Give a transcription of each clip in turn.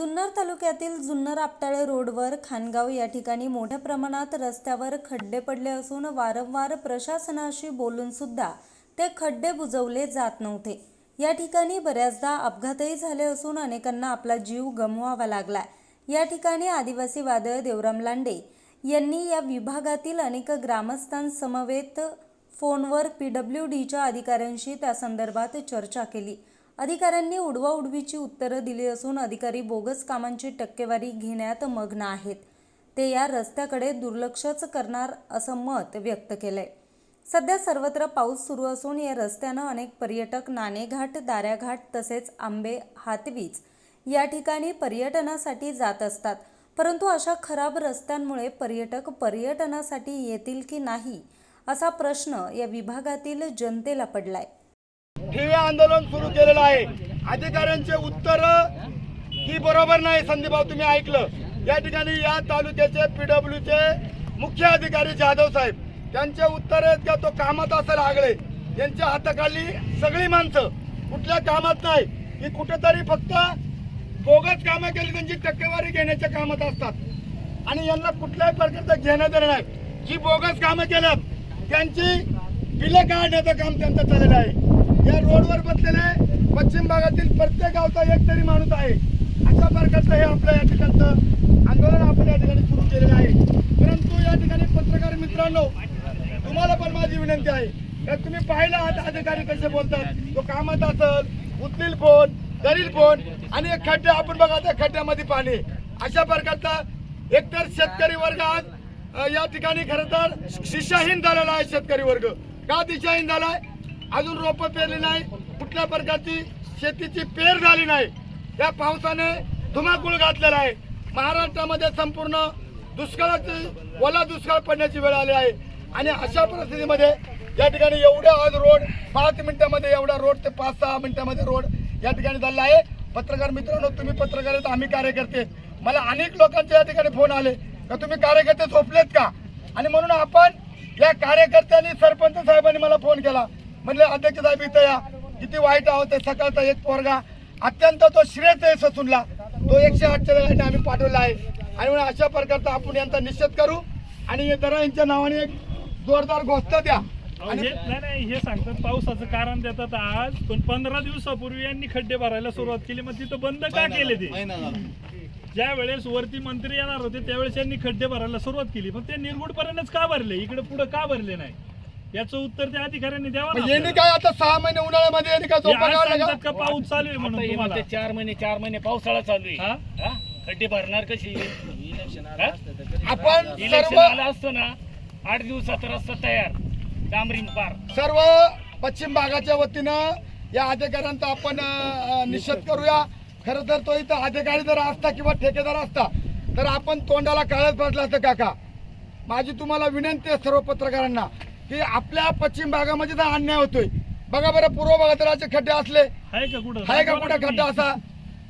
जुन्नर तालुक्यातील जुन्नर आपटाळे रोडवर खानगाव या ठिकाणी मोठ्या प्रमाणात रस्त्यावर खड्डे पडले असून वारंवार प्रशासनाशी बोलून सुद्धा ते खड्डे बुजवले जात नव्हते. या ठिकाणी बऱ्याचदा अपघातही झाले असून अनेकांना आपला जीव गमवावा लागला. या ठिकाणी आदिवासी वादळ देवराम लांडे यांनी या विभागातील अनेक ग्रामस्थांसमवेत फोनवर पी डब्ल्यू डीच्या अधिकाऱ्यांशी त्या संदर्भात चर्चा केली. अधिकाऱ्यांनी उडवाउडवीची उत्तरं दिली असून अधिकारी बोगस कामांची टक्केवारी घेण्यात मग्न आहेत. ते या रस्त्याकडे दुर्लक्षच करणार असं मत व्यक्त केलंय. सध्या सर्वत्र पाऊस सुरू असून या रस्त्यानं अनेक पर्यटक नाणेघाट दाऱ्याघाट तसेच आंबे हातवीज या ठिकाणी पर्यटनासाठी जात असतात. परंतु अशा खराब रस्त्यांमुळे पर्यटक पर्यटनासाठी येतील की नाही असा प्रश्न या विभागातील जनतेला पडलाय. ठिवे आंदोलन सुरू केलेलं आहे. अधिकाऱ्यांचे उत्तर ही बरोबर नाही संदीपभाऊ तुम्ही ऐकलं. या ठिकाणी या तालुक्याचे पीडब्ल्यूचे मुख्य अधिकारी जाधव साहेब त्यांचे उत्तर आहेत का तो कामात असेल आगळे. यांच्या हाताखाली सगळी माणसं कुठल्या कामात नाही. ही कुठेतरी फक्त बोगस कामं केली त्यांची टक्केवारी घेण्याच्या कामात असतात. आणि यांना कुठल्याही प्रकारचं घेणं देणं नाही. जी बोगस कामं केल्यात त्यांची बिलं काढण्याचं काम त्यांचं चाललेलं आहे. या रोडवर बसलेले पश्चिम भागातील प्रत्येक गावचा एक तरी माणूस आहे. अशा प्रकारचं हे आपलं या ठिकाणचं आंदोलन आपण या ठिकाणी सुरू केलेलं आहे. परंतु या ठिकाणी पत्रकार मित्रांनो तुम्हाला पण माझी विनंती आहे. का तुम्ही पाहिलं आहात अधिकारी कसे बोलतात? तो कामात असल उचलील फोन करील फोन आणि एक खड्डे आपण बघा त्या खड्ड्यामध्ये पाणी अशा प्रकारचा एकतर शेतकरी वर्ग आज या ठिकाणी खरं तर शिष्याहीन झालेला आहे शेतकरी वर्ग. का दिशाहीन झालाय? अजून रोपं पेरली नाही. कुठल्या प्रकारची शेतीची पेर झाली नाही. या पावसाने धुमाकूळ घातलेला आहे. महाराष्ट्रामध्ये संपूर्ण दुष्काळाची ओला दुष्काळ पडण्याची वेळ आली आहे. आणि अशा परिस्थितीमध्ये या ठिकाणी एवढा आज रोड पाच मिनिटामध्ये एवढा रोड ते पाच सहा मिनिटामध्ये रोड या ठिकाणी झाला आहे. पत्रकार मित्रांनो तुम्ही पत्रकार आहेत आम्ही कार्यकर्ते. मला अनेक लोकांचे या ठिकाणी फोन आले. का तुम्ही कार्यकर्ते झोपलेत का? आणि म्हणून आपण या कार्यकर्त्यांनी सरपंच साहेबांनी मला फोन केला. म्हणले अध्यक्ष साहेब इथं या. किती वाईट आहोत ते सकाळचा एक पोरगा. अत्यंत तो श्रेयच आहे ससूनला. तो एकशे आठच्या गाडीने आम्ही पाठवला आहे. आणि म्हणून अशा प्रकारचा आपण यांचा निषेध करू. आणि जरा यांच्या नावाने एक जोरदार घोषणा द्या. आणि हे नाही नाही हे सांगतात पावसाचं कारण देतात आज. पण पंधरा दिवसापूर्वी यांनी खड्डे भरायला सुरुवात केली. मग तिथं बंद का केले ते? ज्या वेळेस वरती मंत्री येणार होते त्यावेळेस यांनी खड्डे भरायला सुरुवात केली. पण ते निर्गुडपर्यंतच का भरले? इकडे पुढे का भरले नाही? याचं उत्तर त्या अधिकाऱ्यांनी द्यावं मग यांनी. काय आता सहा महिने उन्हाळ्यामध्ये यांनी काय हे झोपा आज काढला सांगतात का पाऊस चालू आहे म्हणून आता हे तुम्हाला? म्हणते चार महिने चार महिने पावसाळा चालू आहे. हा? हा? खड्डे भरणार कशी? हा? आपण इलेक्शन सर्व आलं असतं ना आठ दिवसात रस्ता तयार. डांबरिंग पार. सर्व पश्चिम भागाच्या वतीनं या अधिकाऱ्यांचा आपण अ, निषेध करूया. खरं तर तो इथं अधिकारी जर असता किंवा ठेकेदार असता तर आपण तोंडाला काळच बसला असतं काका. माझी तुम्हाला विनंती आहे सर्व पत्रकारांना की आपल्या पश्चिम भागामध्ये तर अन्याय होतोय बघा बरं पूर्व भागात राहायचे खड्डे असले. आहे का कुठं? खड्डा असा?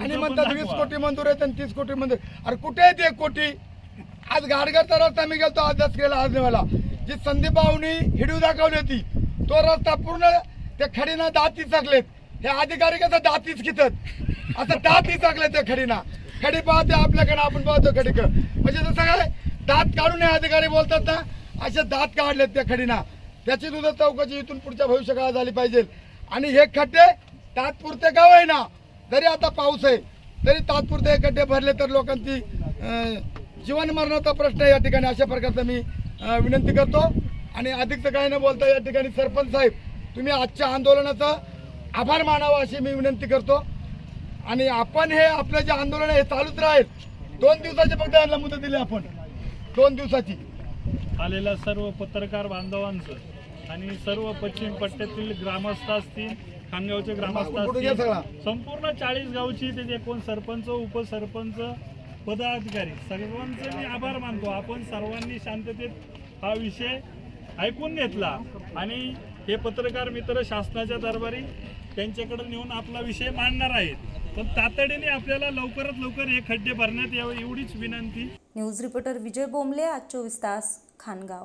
आणि म्हणतात वीस. कोटी मंजूर आहेत आणि तीस कोटी मंजूर अरे कुठे आहेत एक कोटी? आज गाडगरचा रस्ता मी गेलतो आज दसऱ्याला आज नेवाला जी संदीप भाऊनी हिडू दाखवली होती तो रस्ता पूर्ण त्या खडीना दाती चाकलेत हे अधिकारी कसं दातीच घेतात असं दातही चाकले त्या खडीना. खडी पाहते आपल्याकडे आपण पाहतो खडीक म्हणजे जसं काय दात काढून हे अधिकारी बोलतात ना असे दात काढलेत त्या खडीना. त्याची सुद्धा चौकशी इथून पुढच्या भविष्यकाळात झाली पाहिजे. आणि हे खड्डे तात्पुरते गाव आहे ना जरी आता पाऊस आहे तरी तात्पुरते हे खड्डे भरले तर लोकांची जीवन मरणाचा प्रश्न आहे या ठिकाणी. अशा प्रकारचा मी विनंती करतो. आणि अधिकचं काही न बोलता या ठिकाणी सरपंच साहेब तुम्ही आजच्या आंदोलनाचा आभार मानावा अशी मी विनंती करतो. आणि आपण हे आपलं जे आंदोलन आहे हे चालूच राहील. दोन दिवसाची फक्त यांना मुदत दिली आपण. दोन दिवसाची. आलेल्या सर्व पत्रकार बांधवांचं आणि सर्व पश्चिम पट्ट्यातील ग्रामस्थ असतील खानगावचे ग्रामस्थ? असतील संपूर्ण चाळीस गावची त्याचे कोण सरपंच उपसरपंच पदाधिकारी सर्वांचे मी आभार मानतो. आपण सर्वांनी शांततेत हा विषय ऐकून घेतला आणि हे पत्रकार मित्र शासनाच्या दरबारी त्यांच्याकडे नेऊन आपला विषय मांडणार आहेत. पण तातडीने आपल्याला लवकरात लवकर हे खड्डे भरण्यात यावे एवढीच विनंती. न्यूज रिपोर्टर विजय बोंबले आज चोवीस तास खानगाव.